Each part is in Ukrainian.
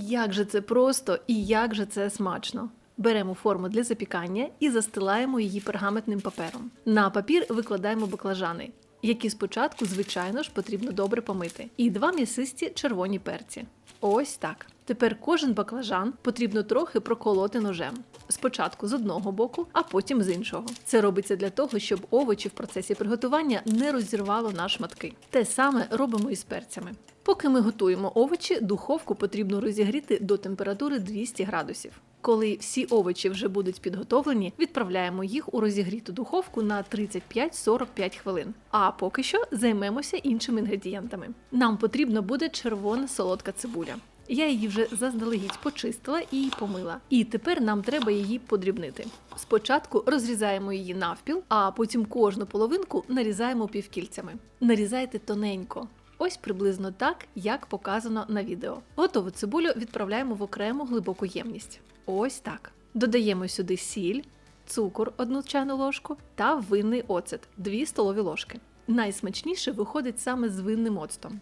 Як же це просто і як же це смачно. Беремо форму для запікання і застилаємо її пергаментним папером. На папір викладаємо баклажани, які спочатку, звичайно ж, потрібно добре помити, і два м'ясисті червоні перці. Ось так. Тепер кожен баклажан потрібно трохи проколоти ножем. Спочатку з одного боку, а потім з іншого. Це робиться для того, щоб овочі в процесі приготування не розірвало на шматки. Те саме робимо і з перцями. Поки ми готуємо овочі, духовку потрібно розігріти до температури 200 градусів. Коли всі овочі вже будуть підготовлені, відправляємо їх у розігріту духовку на 35-45 хвилин. А поки що займемося іншими інгредієнтами. Нам потрібна буде червона солодка цибуля. Я її вже заздалегідь почистила і помила. І тепер нам треба її подрібнити. Спочатку розрізаємо її навпіл, а потім кожну половинку нарізаємо півкільцями. Нарізайте тоненько. Ось приблизно так, як показано на відео. Готову цибулю відправляємо в окрему глибоку ємність. Ось так. Додаємо сюди сіль, цукор 1 чайну ложку та винний оцет 2 столові ложки. Найсмачніше виходить саме з винним оцтом.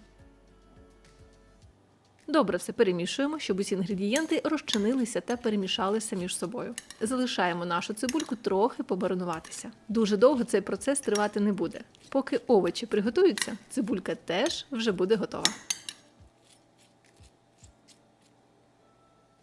Добре все перемішуємо, щоб усі інгредієнти розчинилися та перемішалися між собою. Залишаємо нашу цибульку трохи побаринуватися. Дуже довго цей процес тривати не буде. Поки овочі приготуються, цибулька теж вже буде готова.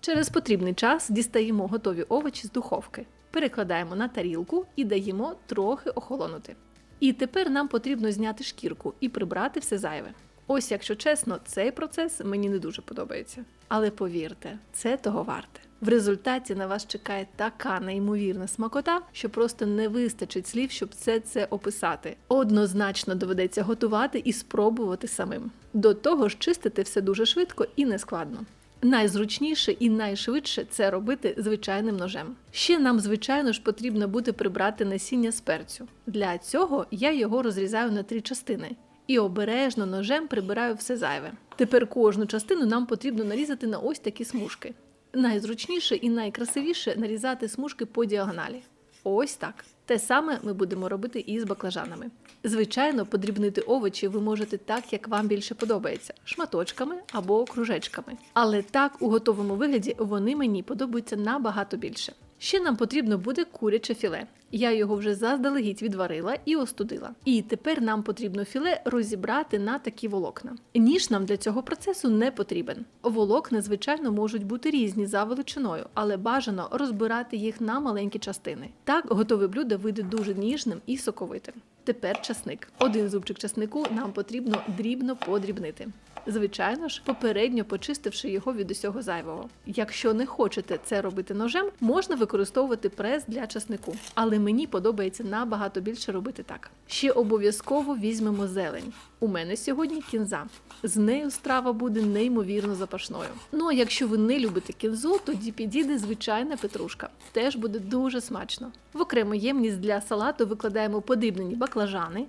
Через потрібний час дістаємо готові овочі з духовки, перекладаємо на тарілку і даємо трохи охолонути. І тепер нам потрібно зняти шкірку і прибрати все зайве. Ось, якщо чесно, цей процес мені не дуже подобається. Але повірте, це того варте. В результаті на вас чекає така неймовірна смакота, що просто не вистачить слів, щоб все це описати. Однозначно доведеться готувати і спробувати самим. До того ж, чистити все дуже швидко і нескладно. Найзручніше і найшвидше це робити звичайним ножем. Ще нам, звичайно ж, потрібно буде прибрати насіння з перцю. Для цього я його розрізаю на три частини і обережно ножем прибираю все зайве. Тепер кожну частину нам потрібно нарізати на ось такі смужки. Найзручніше і найкрасивіше нарізати смужки по діагоналі. Ось так. Те саме ми будемо робити і з баклажанами. Звичайно, подрібнити овочі ви можете так, як вам більше подобається, шматочками або кружечками. Але так, у готовому вигляді, вони мені подобаються набагато більше. Ще нам потрібно буде куряче філе. Я його вже заздалегідь відварила і остудила. І тепер нам потрібно філе розібрати на такі волокна. Ніж нам для цього процесу не потрібен. Волокна, звичайно, можуть бути різні за величиною, але бажано розбирати їх на маленькі частини. Так готове блюдо вийде дуже ніжним і соковитим. Тепер часник. Один зубчик часнику нам потрібно дрібно подрібнити. Звичайно ж, попередньо почистивши його від усього зайвого. Якщо не хочете це робити ножем, можна використовувати прес для часнику, але мені подобається набагато більше робити так. Ще обов'язково візьмемо зелень. У мене сьогодні кінза. З нею страва буде неймовірно запашною. Ну а якщо ви не любите кінзу, тоді підійде звичайна петрушка. Теж буде дуже смачно. В окрему ємність для салату викладаємо подрібнені баклажани,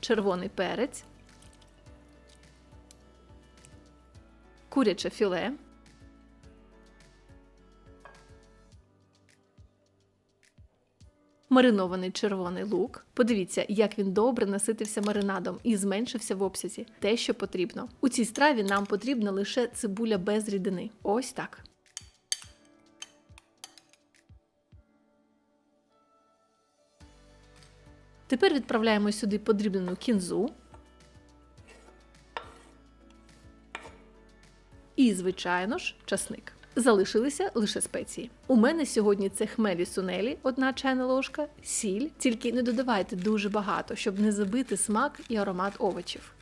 червоний перець. Куряче філе, маринований червоний лук. Подивіться, як він добре наситився маринадом і зменшився в обсязі. Те, що потрібно. У цій страві нам потрібна лише цибуля без рідини. Ось так. Тепер відправляємо сюди подрібнену кінзу. І, звичайно ж, часник. Залишилися лише спеції. У мене сьогодні це хмелі сунелі, одна чайна ложка, сіль, тільки не додавайте дуже багато, щоб не забити смак і аромат овочів.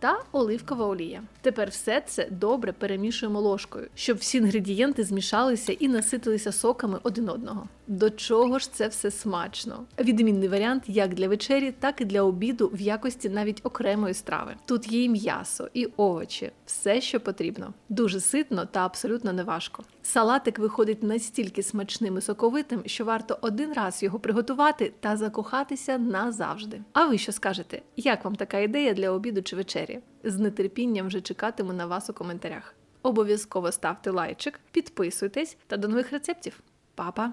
Та оливкова олія. Тепер все це добре перемішуємо ложкою, щоб всі інгредієнти змішалися і наситилися соками один одного. До чого ж це все смачно? Відмінний варіант як для вечері, так і для обіду в якості навіть окремої страви. Тут є і м'ясо, і овочі, все, що потрібно. Дуже ситно та абсолютно неважко. Салатик виходить настільки смачним і соковитим, що варто один раз його приготувати та закохатися назавжди. А ви що скажете? Як вам така ідея для обіду чи вечері? З нетерпінням вже чекатиму на вас у коментарях. Обов'язково ставте лайчик, підписуйтесь та до нових рецептів. Па-па!